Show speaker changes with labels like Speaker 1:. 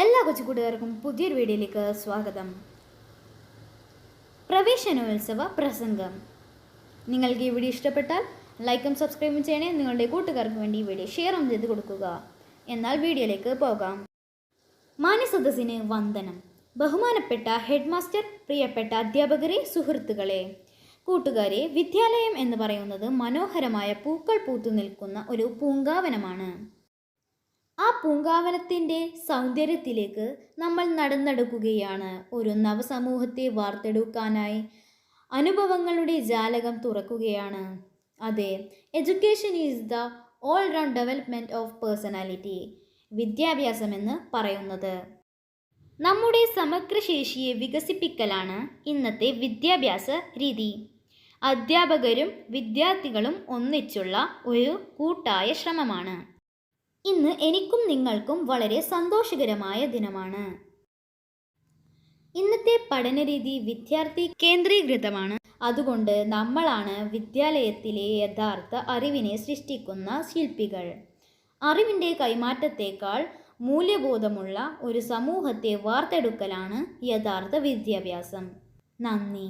Speaker 1: എല്ലാ കൊച്ചുകൂട്ടുകാർക്കും പുതിയൊരു വീഡിയോയിലേക്ക് സ്വാഗതം. പ്രവേശനോത്സവ പ്രസംഗം. നിങ്ങൾക്ക് ഈ വീഡിയോ ഇഷ്ടപ്പെട്ടാൽ ലൈക്കും സബ്സ്ക്രൈബും ചെയ്യണേ. നിങ്ങളുടെ കൂട്ടുകാർക്ക് വേണ്ടി ഈ വീഡിയോ ഷെയറും ചെയ്ത് കൊടുക്കുക. എന്നാൽ വീഡിയോയിലേക്ക് പോകാം. മാന്യസദസ്സിന് വന്ദനം. ബഹുമാനപ്പെട്ട ഹെഡ് മാസ്റ്റർ പ്രിയപ്പെട്ട അധ്യാപകരെ സുഹൃത്തുക്കളെ. കൂട്ടുകാരെ വിദ്യാലയം എന്ന് പറയുന്നത് മനോഹരമായ പൂക്കൾ പൂത്തു നിൽക്കുന്ന ഒരു പൂങ്കാവനമാണ്. പൂങ്കാവനത്തിന്റെ സൗന്ദര്യത്തിലേക്ക് നമ്മൾ നടന്നെടുക്കുകയാണ്. ഒരു നവസമൂഹത്തെ വാർത്തെടുക്കാനായി അനുഭവങ്ങളുടെ ജാലകം തുറക്കുകയാണ്. അതെ education is the all round development of personality വിദ്യാഭ്യാസം എന്ന് പറയുന്നത്. നമ്മുടെ സമഗ്രശേഷിയെ വികസിപ്പിക്കലാണ് ഇന്നത്തെ വിദ്യാഭ്യാസ രീതി. അധ്യാപകരും വിദ്യാർത്ഥികളും ഒന്നിച്ചുള്ള ഒരു കൂട്ടായ ശ്രമമാണ്. ഇന്ന് എനിക്കും നിങ്ങൾക്കും വളരെ സന്തോഷകരമായ ദിനമാണ്. ഇന്നത്തെ പഠനരീതി വിദ്യാർത്ഥി കേന്ദ്രീകൃതമാണ്. അതുകൊണ്ട് നമ്മളാണ് വിദ്യാലയത്തിലെ യഥാർത്ഥ അറിവിനെ സൃഷ്ടിക്കുന്ന ശില്പികൾ. അറിവിന്റെ കൈമാറ്റത്തേക്കാൾ മൂല്യബോധമുള്ള ഒരു സമൂഹത്തെ വാർത്തെടുക്കലാണ് യഥാർത്ഥ വിദ്യാഭ്യാസം. നന്ദി.